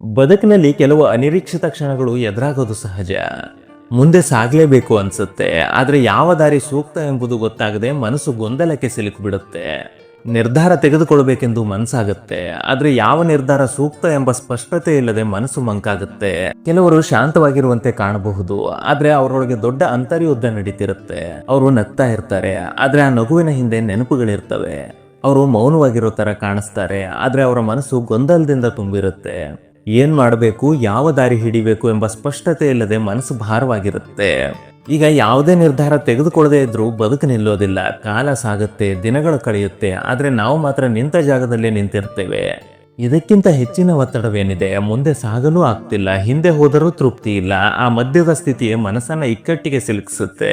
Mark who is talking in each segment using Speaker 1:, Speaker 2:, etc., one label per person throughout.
Speaker 1: ಬದುಕಿನಲ್ಲಿ ಕೆಲವು ಅನಿರೀಕ್ಷಿತ ಕ್ಷಣಗಳು ಎದುರಾಗೋದು ಸಹಜ. ಮುಂದೆ ಸಾಗಲೇಬೇಕು ಅನ್ಸುತ್ತೆ, ಆದರೆ ಯಾವ ದಾರಿ ಸೂಕ್ತ ಎಂಬುದು ಗೊತ್ತಾಗದೆ ಮನಸ್ಸು ಗೊಂದಲಕ್ಕೆ ಸಿಲುಕಿಬಿಡುತ್ತೆ. ನಿರ್ಧಾರ ತೆಗೆದುಕೊಳ್ಬೇಕೆಂದು ಮನಸ್ಸಾಗುತ್ತೆ, ಆದರೆ ಯಾವ ನಿರ್ಧಾರ ಸೂಕ್ತ ಎಂಬ ಸ್ಪಷ್ಟತೆ ಇಲ್ಲದೆ ಮನಸ್ಸು ಮಂಕಾಗುತ್ತೆ. ಕೆಲವರು ಶಾಂತವಾಗಿರುವಂತೆ ಕಾಣಬಹುದು, ಆದರೆ ಅವರೊಳಗೆ ದೊಡ್ಡ ಅಂತರ್ಯುದ್ಧ ನಡೀತಿರುತ್ತೆ. ಅವರು ನಗ್ತಾ ಇರ್ತಾರೆ, ಆದರೆ ಆ ನಗುವಿನ ಹಿಂದೆ ನೆನಪುಗಳಿರ್ತವೆ. ಅವರು ಮೌನವಾಗಿರೋ ತರ ಕಾಣಿಸ್ತಾರೆ, ಆದರೆ ಅವರ ಮನಸ್ಸು ಗೊಂದಲದಿಂದ ತುಂಬಿರುತ್ತೆ. ಏನ್ ಮಾಡಬೇಕು, ಯಾವ ದಾರಿ ಹಿಡಿಬೇಕು ಎಂಬ ಸ್ಪಷ್ಟತೆ ಇಲ್ಲದೆ ಮನಸ್ಸು ಭಾರವಾಗಿರುತ್ತೆ. ಈಗ ಯಾವುದೇ ನಿರ್ಧಾರ ತೆಗೆದುಕೊಳ್ಳದೆ ಇದ್ರೂ ಬದುಕು ನಿಲ್ಲೋದಿಲ್ಲ, ಕಾಲ ಸಾಗುತ್ತೆ, ದಿನಗಳು ಕಳೆಯುತ್ತೆ, ಆದರೆ ನಾವು ಮಾತ್ರ ನಿಂತ ಜಾಗದಲ್ಲೇ ನಿಂತಿರ್ತೇವೆ. ಇದಕ್ಕಿಂತ ಹೆಚ್ಚಿನ ಒತ್ತಡವೇನಿದೆ? ಮುಂದೆ ಸಾಗಲು ಆಗ್ತಿಲ್ಲ, ಹಿಂದೆ ಹೋದರೂ ತೃಪ್ತಿ ಇಲ್ಲ, ಆ ಮಧ್ಯದ ಸ್ಥಿತಿಯೇ ಮನಸ್ಸನ್ನ ಇಕ್ಕಟ್ಟಿಗೆ ಸಿಲುಕಿಸುತ್ತೆ.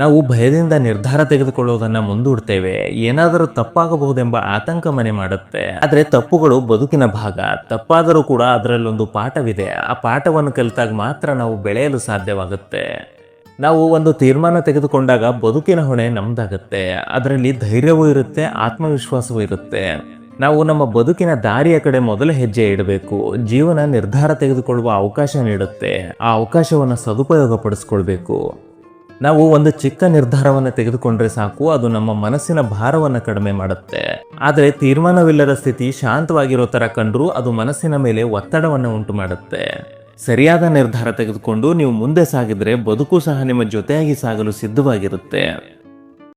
Speaker 1: ನಾವು ಭಯದಿಂದ ನಿರ್ಧಾರ ತೆಗೆದುಕೊಳ್ಳುವುದನ್ನ ಮುಂದೂಡ್ತೇವೆ. ಏನಾದರೂ ತಪ್ಪಾಗಬಹುದೆಂಬ ಆತಂಕ ಮನೆ ಮಾಡುತ್ತೆ. ಆದ್ರೆ ತಪ್ಪುಗಳು ಬದುಕಿನ ಭಾಗ. ತಪ್ಪಾದರೂ ಕೂಡ ಅದರಲ್ಲೊಂದು ಪಾಠವಿದೆ. ಆ ಪಾಠವನ್ನು ಕಲಿತಾಗ ಮಾತ್ರ ನಾವು ಬೆಳೆಯಲು ಸಾಧ್ಯವಾಗುತ್ತೆ. ನಾವು ಒಂದು ತೀರ್ಮಾನ ತೆಗೆದುಕೊಂಡಾಗ ಬದುಕಿನ ಹೊಣೆ ನಮ್ದಾಗುತ್ತೆ. ಅದರಲ್ಲಿ ಧೈರ್ಯವೂ ಇರುತ್ತೆ, ಆತ್ಮವಿಶ್ವಾಸವೂ ಇರುತ್ತೆ. ನಾವು ನಮ್ಮ ಬದುಕಿನ ದಾರಿಯ ಕಡೆ ಮೊದಲ ಹೆಜ್ಜೆ ಇಡಬೇಕು. ಜೀವನ ನಿರ್ಧಾರ ತೆಗೆದುಕೊಳ್ಳುವ ಅವಕಾಶ ನೀಡುತ್ತೆ. ಆ ಅವಕಾಶವನ್ನು ಸದುಪಯೋಗ ಪಡಿಸ್ಕೊಳ್ಬೇಕು ನಾವು ಒಂದು ಚಿಕ್ಕ ನಿರ್ಧಾರವನ್ನು ತೆಗೆದುಕೊಂಡ್ರೆ ಸಾಕು, ಅದು ನಮ್ಮ ಮನಸ್ಸಿನ ಭಾರವನ್ನು ಕಡಿಮೆ ಮಾಡುತ್ತೆ. ಆದರೆ ತೀರ್ಮಾನವಿಲ್ಲದ ಸ್ಥಿತಿ ಶಾಂತವಾಗಿರೋ ತರ ಕಂಡ್ರೂ ಅದು ಮನಸ್ಸಿನ ಮೇಲೆ ಒತ್ತಡವನ್ನು ಉಂಟು ಮಾಡುತ್ತೆ. ಸರಿಯಾದ ನಿರ್ಧಾರ ತೆಗೆದುಕೊಂಡು ನೀವು ಮುಂದೆ ಸಾಗಿದ್ರೆ ಬದುಕು ಸಹ ನಿಮ್ಮ ಜೊತೆಯಾಗಿ ಸಾಗಲು ಸಿದ್ಧವಾಗಿರುತ್ತೆ.